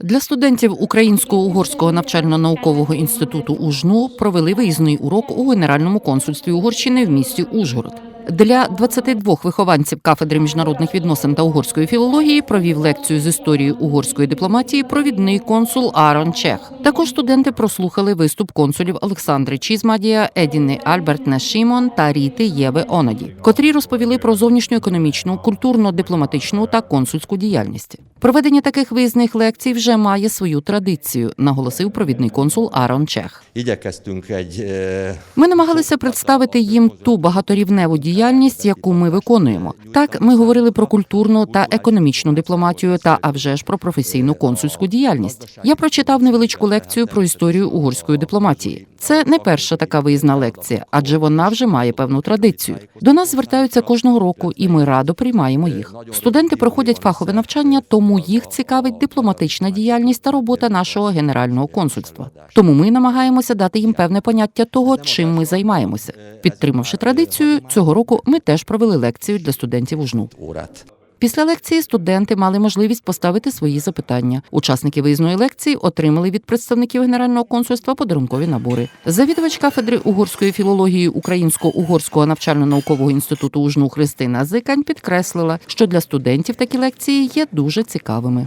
Для студентів Українсько-угорського навчально-наукового інституту УЖНУ провели виїзний урок у Генеральному консульстві Угорщини в місті Ужгород. Для 22 вихованців кафедри міжнародних відносин та угорської філології провів лекцію з історії угорської дипломатії провідний консул Арон Чех. Також студенти прослухали виступ консулів Олександри Чізмадія, Едіни Альбертне Шімон та Ріти Єви Онаді, котрі розповіли про зовнішньоекономічну, культурно-дипломатичну та консульську діяльність. Проведення таких виїзних лекцій вже має свою традицію, наголосив провідний консул Арон Чех. Ми намагалися представити їм ту багаторівневу діяльність, яку ми виконуємо. Так, ми говорили про культурну та економічну дипломатію, та а вже ж про професійну консульську діяльність. Я прочитав невеличку лекцію про історію угорської дипломатії. Це не перша така виїзна лекція, адже вона вже має певну традицію. До нас звертаються кожного року, і ми радо приймаємо їх. Студенти проходять фахове навчання, тому їх цікавить дипломатична діяльність та робота нашого генерального консульства. Тому ми намагаємося дати їм певне поняття того, чим ми займаємося. Підтримавши традицію, цього року ми теж провели лекцію для студентів УЖНУ. Після лекції студенти мали можливість поставити свої запитання. Учасники виїзної лекції отримали від представників генерального консульства подарункові набори. Завідувач кафедри угорської філології Українсько-угорського навчально-наукового інституту УЖНУ Христина Зикань підкреслила, що для студентів такі лекції є дуже цікавими.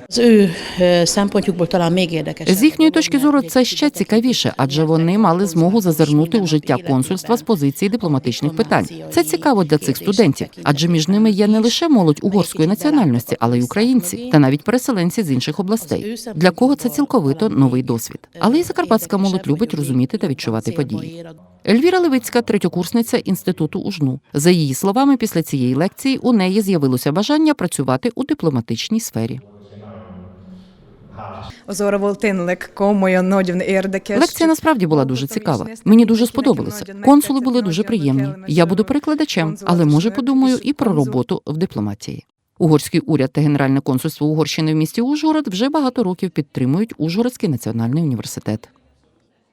З їхньої точки зору це ще цікавіше, адже вони мали змогу зазирнути у життя консульства з позиції дипломатичних питань. Це цікаво для цих студентів, адже між ними є не лише молодь угорської національності, але й українці та навіть переселенці з інших областей. Для кого це цілковито новий досвід. Але і закарпатська молодь любить розуміти та відчувати події. Ельвіра Левицька, третьокурсниця інституту УЖНУ. За її словами, після цієї лекції у неї з'явилося бажання працювати у дипломатичній сфері. Лекція насправді була дуже цікава. Мені дуже сподобалося. Консули були дуже приємні. Я буду перекладачем, але може подумаю і про роботу в дипломатії. Угорський уряд та Генеральне консульство Угорщини в місті Ужгород вже багато років підтримують Ужгородський національний університет.